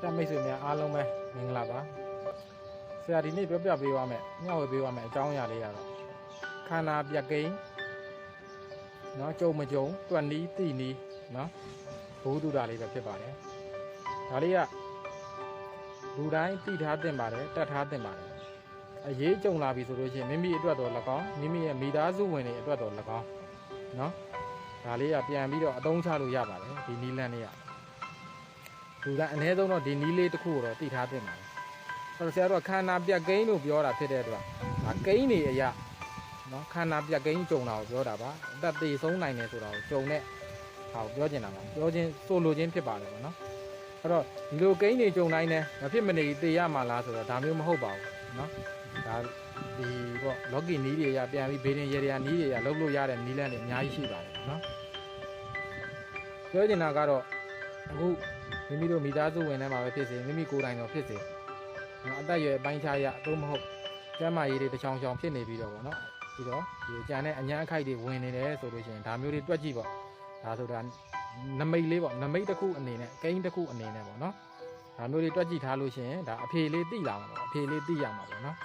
တက်မိတ်ဆွေများအားလုံးပဲမင်္ဂလာပါဆရာဒီနေ့ပြောပြပေးပါမယ်ညှောက်ဝေပေးပါမယ်အကြောင်းအရာလေးကတော့ခန္ဓာပြက်ကိန်းเนาะကြုံမကြုံတွက်နီးတိနီးเนาะဘုဒ္ဓတာလေးပဲဖြစ်ပါတယ်ဒါလေးကလူတိုင်းသိထားသင့်ပါတယ်တတ်ထားသင့်ပါတယ်အရေးကြုံလာပြီဆိုလို့ရှိရင်မိမိအတွက်တော့၎င်းမိမိရဲ့မိသားစုဝင်တွေအတွက်တော့၎င်းเนาะဒါလေးကပြန်ပြီးတော့အသုံးချလို့ရပါတယ်ဒီနီးလန်းလေးက လူကအနည်းဆုံးတော့ဒီနီးလေးတစ်ခုကိုတော့သိထားသင့်ပါတယ်အဲ့တော့ဆရာတို့ကခန္ဓာပြက်ကိန်းလို့ပြောတာဖြစ်တဲ့အတွက်ဒါကိန်းနေအရာနော်ခန္ဓာပြက်ကိန်းကြုံတာကိုပြောတာပါအသက်သေဆုံးနိုင်တယ်ဆိုတာကိုကြုံတဲ့ဟာကိုပြောချင်တာပါပြောချင်းဆိုလိုချင်းဖြစ်ပါတယ်ပေါ့နော်အဲ့တော့ဒီလိုကိန်းနေကြုံတိုင်းနဲ့မဖြစ်မနေသေရမှာလားဆိုတော့ဒါမျိုးမဟုတ်ပါဘူးနော်ဒါဒီပေါ့လော်ကီနီးတွေအရပြန်ပြီးဘေးရင်ရေရာနီးတွေအရလုပ်လို့ရတဲ့နီးလန်းတွေအများကြီးရှိပါတယ်နော်ပြောချင်တာကတော့အခု မိမိတို့မိသားစုဝင်ထဲမှာပဲဖြစ်စေမိမိကိုယ်တိုင်တော့ဖြစ်စေနော်အသက်အရွယ်အပိုင်းခြားရအတော့မဟုတ်ကျန်းမာရေးတွေတစ်ချောင်းချောင်းဖြစ်နေပြီးတော့ဗောနော်ပြီးတော့ဒီကြံတဲ့အញ្ញမ်းအခိုက်တွေဝင်နေတယ်ဆိုလို့ရှိရင်ဒါမျိုးတွေတွက်ကြည့်ပေါ့ဒါဆိုတာနမိတ်လေးပေါ့နမိတ်တစ်ခုအနေနဲ့ကိန်းတစ်ခုအနေနဲ့ပေါ့နော်ဒါမျိုးတွေတွက်ကြည့်ထားလို့ရှိရင်ဒါအဖေလေးသိလာမှာပေါ့အဖေလေးသိရမှာပေါ့နော်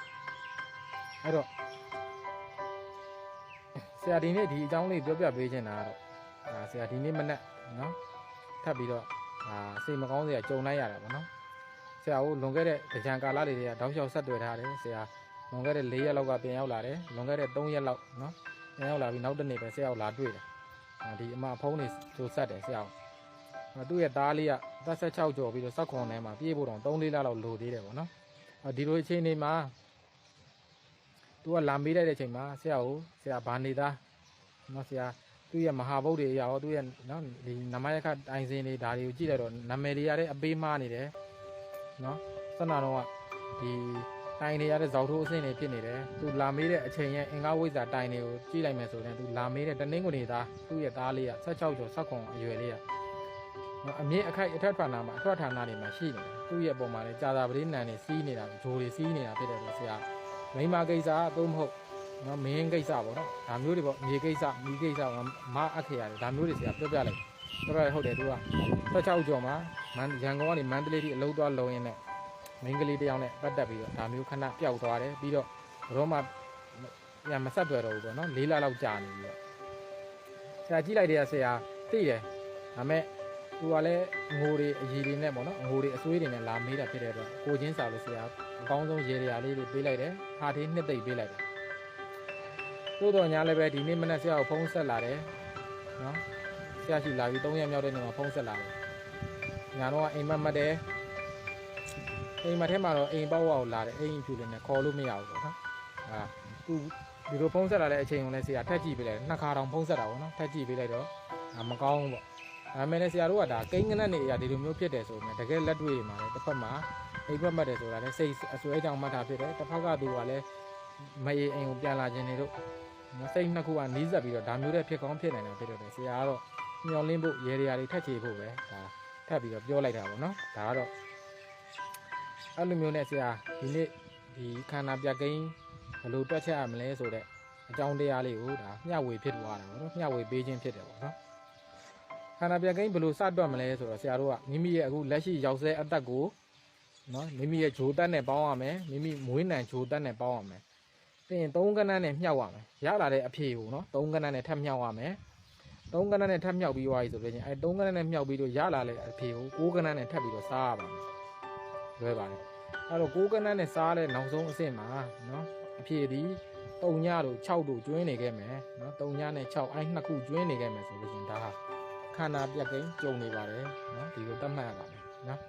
အဲ့တော့ဆရာဒီနေ့ဒီအကြောင်းလေးပြောပြပေးချင်တာကတော့ဒါဆရာဒီနေ့မနက်နော်ထပ်ပြီးတော့ အာစိတ်မကောင်းစရာကြုံလိုက်ရတာပေါ့နော်ဆရာကိုလွန်ခဲ့တဲ့ကြံကာလတွေတွေကတောက်လျှောက်ဆက်တွေ့ထားတယ်ဆရာလွန်ခဲ့တဲ့၄ရက်လောက်ကပြန်ရောက်လာတယ်လွန်ခဲ့တဲ့၃ရက်လောက်နော်ပြန်ရောက်လာပြီးနောက်တစ်နေ့ပဲဆရာကိုလာတွေ့တယ်အာဒီအမဖုံးနေကြိုဆက်တယ်ဆရာကိုအာသူ့ရဲ့သားလေးကသက်ဆက်6ကျော်ပြီးတော့စက်ခွန်ထဲမှာပြေးဖို့တော့3-4လလောက်လိုသေးတယ်ပေါ့နော်အာဒီလိုအချိန်တွေမှာသူကလာမေးလိုက်တဲ့အချိန်မှာဆရာကိုဆရာဘာနေသားနော်ဆရာ သူ့ရဲ့မဟာဗုဒ္ဓတွေအရာရောသူ့ရဲ့နော်ဒီနမယခတိုင်စင်တွေဒါတွေကိုကြည့်လိုက်တော့နာမည်တွေရတဲ့အပေးမှားနေတယ်နော်စနတော်ကဒီတိုင်တွေရတဲ့ဇောက်ထိုးအဆင့်တွေဖြစ်နေတယ်သူလာမေးတဲ့အချိန်ရဲ့အင်္ဂါဝိဇ္ဇာတိုင်တွေကိုကြည့်လိုက်မယ်ဆိုရင်သူလာမေးတဲ့တနင်္ဂနွေသားသူ့ရဲ့သားလေးက16ကျော်16အရွယ်လေးကနော်အမြင့်အခိုက်အထက်ဌာနမှာအထက်ဌာနတွေမှာရှိနေတယ်သူ့ရဲ့ပုံမှာလည်းကြာသာပတိနန်တွေစီးနေတာဂျိုတွေစီးနေတာဖြစ်တယ်လို့ဆရာမိမကိစ္စအသုံးမဟုတ် နော်မင်းကိစ္စပေါ့နော်ဒါမျိုးတွေပေါ့မြေကိစ္စမိကိစ္စမအခရာတွေဒါမျိုးတွေဆရာပြောပြလိုက်ပြောပြဟုတ်တယ်သူက16ကျော်မှာမန်ရန်ကုန်ကနေမန္တလေးထိအလုပ်သွားလုံရင်းနဲ့မင်းကလေးတယောက်နဲ့ပတ်သက်ပြီးတော့ဒါမျိုးခဏပျောက်သွားတယ်ပြီးတော့တော့မှပြန်မဆက်တွေ့တော့ဘူးပေါ့နော်၄လလောက်ကြာနေပြီတော့ဆရာကြည့်လိုက်တယ်ဆရာသိတယ်ဒါမဲ့သူကလည်းငိုတွေအကြီးတွေနဲ့ပေါ့နော်ငိုတွေအဆွေးတွေနဲ့လာမေးတာဖြစ်တဲ့အတွက်ကိုချင်းစာလို့ဆရာအကောင်းဆုံးရေရာလေးတွေပေးလိုက်တယ်ဟာသေးနှစ်သိမ့်ပေးလိုက်တယ် သို့တော်ညာလည်းပဲဒီနေ့မနေ့ဆရာကိုဖုန်းဆက်လာတယ်နော်ဆရာရှိလာပြီး3ရက်မြောက်တဲ့နေ့မှာဖုန်းဆက်လာတယ်ညာတော့အိမ်မက်မတ်တယ်အိမ်မက်ထဲမှာတော့အိမ်ပေါက်ဝါကိုလာတယ်အိမ်ဖြူလေးနဲ့ခေါ်လို့မရဘူးပေါ့နော်ဟာသူဒီလိုဖုန်းဆက်လာတဲ့အချိန်ကိုလည်းဆရာထက်ကြည့်ပေးလိုက်တယ်နှစ်ခါတောင်ဖုန်းဆက်တာပေါ့နော်ထက်ကြည့်ပေးလိုက်တော့အာမကောင်းဘူးပေါ့ဒါပေမဲ့လည်းဆရာတို့ကဒါကိန်းကနက်နေအရာဒီလိုမျိုးဖြစ်တယ်ဆိုရင်တကယ်လက်တွေ့မှာလည်းတစ်ဖက်မှာအိမ်မက်မတ်တယ်ဆိုတာလည်းစိတ်အစွဲကြောင့်မှတ်တာဖြစ်တယ်တစ်ဖက်ကသူကလည်းမအေးအိမ်ကိုပြန်လာခြင်းတွေတို့နော် စိတ်နှစ်ခုကနီးစပ်ပြီးတော့ဒါမျိုးတဲ့ဖြစ်ကောင်းဖြစ်နိုင်တယ်ဖြစ်တော့တယ်ဆရာကတော့မျောလင်းဖို့ရေတွေရာတွေထက်ချေဖို့ပဲဒါထပ်ပြီးတော့ပြောလိုက်တာပေါ့နော်ဒါကတော့အဲ့လိုမျိုးနဲ့ဆရာဒီနေ့ဒီခန္ဓာပြက်ကိန်းဘယ်လိုတွက်ချက်ရမလဲဆိုတော့အကြောင်းတရားလေးကိုဒါမျှဝေဖြစ်သွားတာပေါ့နော်မျှဝေပေးခြင်းဖြစ်တယ်ပေါ့နော်ခန္ဓာပြက်ကိန်းဘယ်လိုစတွက်မလဲဆိုတော့ဆရာတို့ကမိမိရဲ့အခုလက်ရှိရောက်ဆဲအသက်ကိုနော်မိမိရဲ့ဂျိုးတက်နဲ့ပေါင်းရမယ်မိမိမွေးနံဂျိုးတက်နဲ့ပေါင်းရမယ် ပြီးရင်3ကနန်းနဲ့မြှောက်ရမယ်ရလာတဲ့အဖြေကိုနော်3ကနန်းနဲ့ထပ်မြှောက်ရမယ်3ကနန်းနဲ့ထပ်မြှောက်ပြီးသွားပြီဆိုလို့ချင်းအဲ3ကနန်းနဲ့မြှောက်ပြီးတော့ရလာတဲ့အဖြေကို6ကနန်းနဲ့ထပ်ပြီးတော့စားရပါမယ်လွယ်ပါတယ်အဲ့တော့6ကနန်းနဲ့စားတဲ့နောက်ဆုံးအဆင့်မှာနော်အဖြေဒီ3ညတို့6တို့ကျွင်းနေခဲ့မယ်နော်3ညနဲ့6အဲနှစ်ခုကျွင်းနေခဲ့မယ်ဆိုလို့ချင်းဒါဟာခန္ဓာပြက်ကိန်းကြုံနေပါတယ်နော်ဒီလိုသတ်မှတ်ရပါမယ်နော်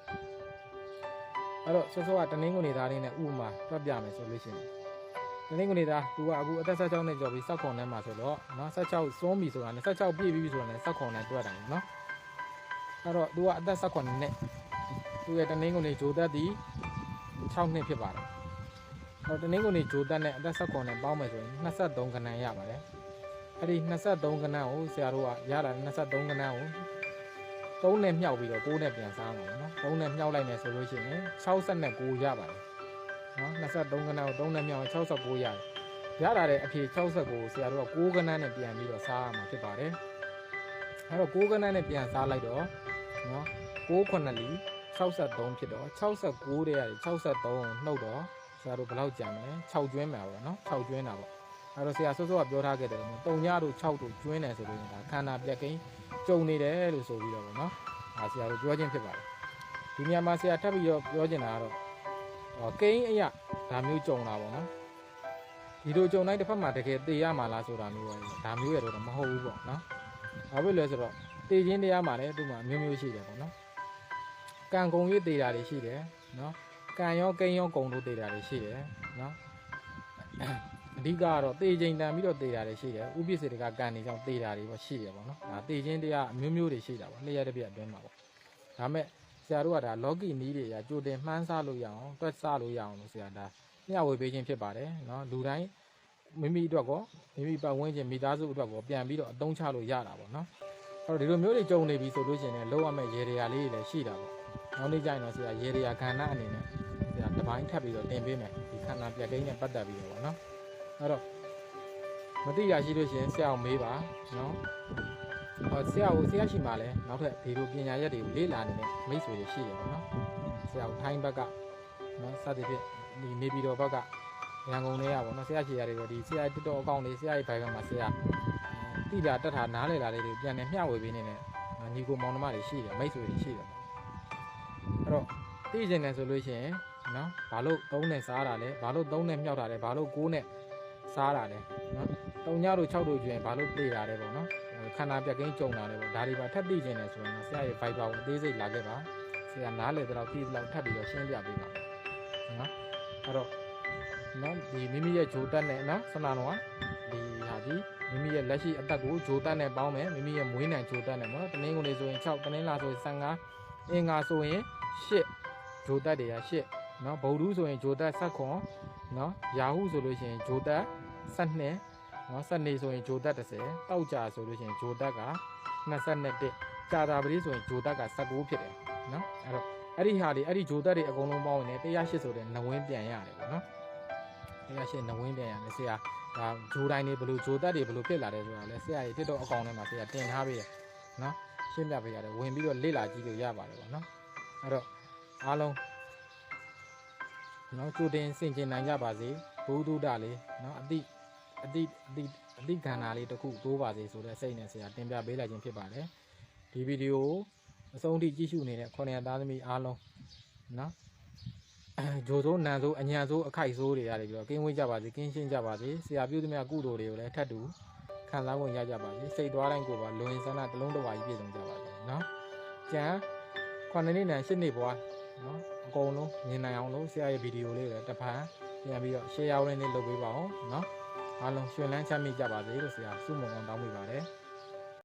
အဲ့တော့စောစောကတနင်္ဂနွေသားလေးနဲ့ဥပမာတွက်ပြမယ်ဆိုလို့ချင်း တနင်္ဂနွေသားသူကအခုအသက်16နှစ်ကျော်ပြီးစောက်ခွန်ထဲမှာဆိုတော့နော်16စွန်းပြီဆိုတာနဲ့16ပြည့်ပြီဆိုတာနဲ့စောက်ခွန်နဲ့တွက်တာနော်အဲ့တော့သူကအသက်16နှစ်သူရဲ့တနင်္ဂနွေဂျိုသက်သည်6နှစ်ဖြစ်ပါတယ်အဲ့တော့တနင်္ဂနွေဂျိုသက်နဲ့အသက်16နဲ့ပေါင်းမယ်ဆိုရင်23ခဏရပါတယ်အဲ့ဒီ23ခဏကိုဆရာတို့ကရတာ23ခဏကို3နဲ့မြှောက်ပြီးတော့6နဲ့ပြန်စားမှာနော်3နဲ့မြှောက်လိုက်မယ်ဆိုလို့ရှိရင်69ရပါတယ် နော်23ကနန်းကို3နဲ့မြောက်69ရတယ်ရလာတဲ့အဖြေ69ကိုဆရာတို့က6ကနန်းနဲ့ပြန်ပြီးတော့စားရမှာဖြစ်ပါတယ်အဲ့တော့6ကနန်းနဲ့ပြန်စားလိုက်တော့နော်6ခုနှစ်လီ63ဖြစ်တော့69တဲ့ရတယ်63နှုတ်တော့ဆရာတို့ဘယ်လောက်ကြံမလဲ6ကျွင်းမှာပေါ့နော်6ကျွင်းတာပေါ့အဲ့တော့ဆရာစောစောကပြောထားခဲ့တယ်လို့တုံညတို့6တို့ကျွင်းတယ်ဆိုလို့ဒါခန္ဓာပြက်ကိန်းကြုံနေတယ်လို့ဆိုပြီးတော့ပေါ့နော်ဒါဆရာတို့ပြောချင်းဖြစ်ပါတယ်ဒီနေရာမှာဆရာထပ်ပြီးတော့ပြောချင်တာကတော့ဟော ကိန်းအရာဒါမျိုးကြုံတာပေါ့နော်ဒီလိုကြုံတိုင်းတစ်ဖက်မှာတကယ်သေရမှာလားဆိုတာမျိုးပဲဒါမျိုးရတော့မဟုတ်ဘူးပေါ့နော်ဘာဖြစ်လဲဆိုတော့သေခြင်းတရားမှာလည်းသူ့မှာမျိုးမျိုးရှိတယ်ပေါ့နော်ကံကုံ၍သေးတာတွေရှိတယ်နော်ကံရောကိန်းရောကုံတို့သေးတာတွေရှိတယ်နော်အဓိကကတော့သေချိန်တန်ပြီးတော့သေတာတွေရှိတယ်ဥပ္ပစေတကကံတွေကြောင့်သေတာတွေပေါ့ရှိတယ်ပေါ့နော်ဒါသေခြင်းတရားအမျိုးမျိုးတွေရှိတာပေါ့လျှက်တစ်ပြက်အတွင်းမှာပေါ့ဒါမဲ့ ဆရာတို့ကဒါလောကီနီးတွေရာကြိုတင်မှန်းဆလို့ရအောင်တွက်ဆလို့ရအောင်လို့ဆရာဒါမျှဝေပေးခြင်းဖြစ်ပါတယ်နော်လူတိုင်းမိမိအတွက်ကောမိမိပတ်ဝန်းကျင်မိသားစုအတွက်ကောပြန်ပြီးတော့အသုံးချလို့ရတာပေါ့နော်အဲ့တော့ဒီလိုမျိုးတွေကြုံနေပြီဆိုလို့ရှိရင်လည်းလုံးဝမဲ့ရေတွေရာလေးတွေလည်းရှိတာပေါ့နောက်နေ့ကျရင်တော့ဆရာရေရရာခန္ဓာအနေနဲ့ဆရာတစ်ပိုင်းထပ်ပြီးတော့တင်ပေးမယ်ဒီခန္ဓာပြက်ကိန်းနဲ့ပတ်သက်ပြီးတော့ဗောနော်အဲ့တော့မသိရရှိလို့ရှိရင်ဆရာကိုမေးပါနော်ဟော ဆရာကိုဆရာရှိမှလည်းနောက်ထပ်ဒီလိုပညာရက်တွေကိုလေ့လာနေတဲ့မိတ်ဆွေတွေရှိတယ်ဗောနော်ဆရာကိုထိုင်းဘက်ကနော်စသည်ဖြင့်ဒီနေပြည်တော်ဘက်ကရန်ကုန်ထဲကဗောနော်ဆရာရှိရတယ်တော့ဒီဆရာတက်တော်အကောင့်လေးဆရာရဲ့ဘိုင်ဘက်မှာဆရာတိတာတက်တာနားလေလာလေးတွေပြန်နေမျှဝေပေးနေတဲ့ညီကိုမောင်နှမတွေရှိတယ်မိတ်ဆွေတွေရှိတယ်အဲ့တော့သိကျင်တယ်ဆိုလို့ရှိရင်နော်ဘာလို့သုံးနဲ့စားတာလဲဘာလို့သုံးနဲ့မြောက်တာလဲဘာလို့ကိုးနဲ့စားတာလဲနော် တုံညတို့6တို့ကျွင်ဘာလို့ပြေးတာလဲပေါ့နော်ခန္ဓာပြက်ကင်းကြုံလာတယ်ပေါ့ဒါတွေပါထပ်သိကျင်တယ်ဆိုရင်ဆရာရဲ့ Viber ကိုအသေးစိတ်လာခဲ့ပါဆရာနားလေတော့ပြီးတော့ထပ်ပြီးတော့ရှင်းပြပေးပါနော်အဲ့တော့နော်ဒီမိမိရဲ့ဂျိုးတက်နဲ့နော်ဆနာတော့ဒီဟာကြီးမိမိရဲ့လက်ရှိအသက်ကိုဂျိုးတက်နဲ့ပေါင်းမယ်မိမိရဲ့မွေးနံဂျိုးတက်နဲ့ပေါ့နော်တနင်္ဂနွေဆိုရင်6တနင်္လာဆိုရင်15အင်္ဂါဆိုရင်8ဂျိုးတက်တွေက8နော်ဗုဒ္ဓဆိုရင်ဂျိုးတက်7ခွန်နော်ယာဟုဆိုလို့ရှိရင်ဂျိုးတက်12 နော်စနေဆိုရင်ဂျိုတက်30တောက်ကြာဆိုလို့ရှိရင်ဂျိုတက်က22တက်ကြာတာပတိဆိုရင်ဂျိုတက်က19ဖြစ်တယ်နော်အဲ့တော့အဲ့ဒီဟာတွေအဲ့ဒီဂျိုတက်တွေအကုန်လုံးပေါင်းရင်108ဆိုတဲ့နဝင်းပြန်ရတယ်ပေါ့နော်108နဝင်းပြန်ရတယ်ဆရာဒါဂျိုတိုင်းတွေဘယ်လိုဂျိုတက်တွေဘယ်လိုဖြစ်လာတယ်ဆိုတာလဲဆရာကြီးတစ်တော့အကောင်ထဲမှာဆရာတင်ထားပေးတယ်နော်ရှင်းပြပေးရတယ်ဝင်ပြီးတော့လေ့လာကြည့်လို့ရပါတယ်ပေါ့နော်အဲ့တော့အားလုံးနော်ကြိုတင်ဆင်ခြင်နိုင်ကြပါစေဘုဒ္ဓတာလေးနော်အတိ အတိအတိအတိကဏ္ဍလေးတစ်ခုတိုးပါစေဆိုတဲ့စိတ်နဲ့ဆရာတင်ပြပေးလိုက်ခြင်းဖြစ်ပါတယ်ဒီဗီဒီယိုကိုအဆုံးထိကြည့်ရှုနေတဲ့ခေါင်းရသားသမီးအားလုံးနော်ဂျိုဆိုးနန်ဆိုးအညံဆိုးအခိုက်ဆိုးတွေရတယ်ပြီးတော့ကင်းဝေးကြပါစေကင်းရှင်းကြပါစေဆရာပြုသမျှကုသိုလ်တွေကိုလည်းထပ်တူခံစားဝင်ရကြပါစေစိတ်သွားတိုင်းကိုပါလွင်ဆန္ဒတစ်လုံးတစ်ဝါကြီးပြည့်စုံကြပါစေနော်ကျန်ခုနှစ်နှစ်နဲ့ရှစ်နှစ်ဘွားနော်အကုန်လုံးမြင်နိုင်အောင်လို့ဆရာရဲ့ဗီဒီယိုလေးကိုလည်းတစ်ဖန်ပြန်ပြီးတော့ share ဝင်လေးလုပ်ပေးပါအောင်နော် အားလုံးရှင်လန်းချမ်းမြေ့ကြပါစေလို့ဆရာဆုမွန်ကောင်းတောင်းပေးပါတယ်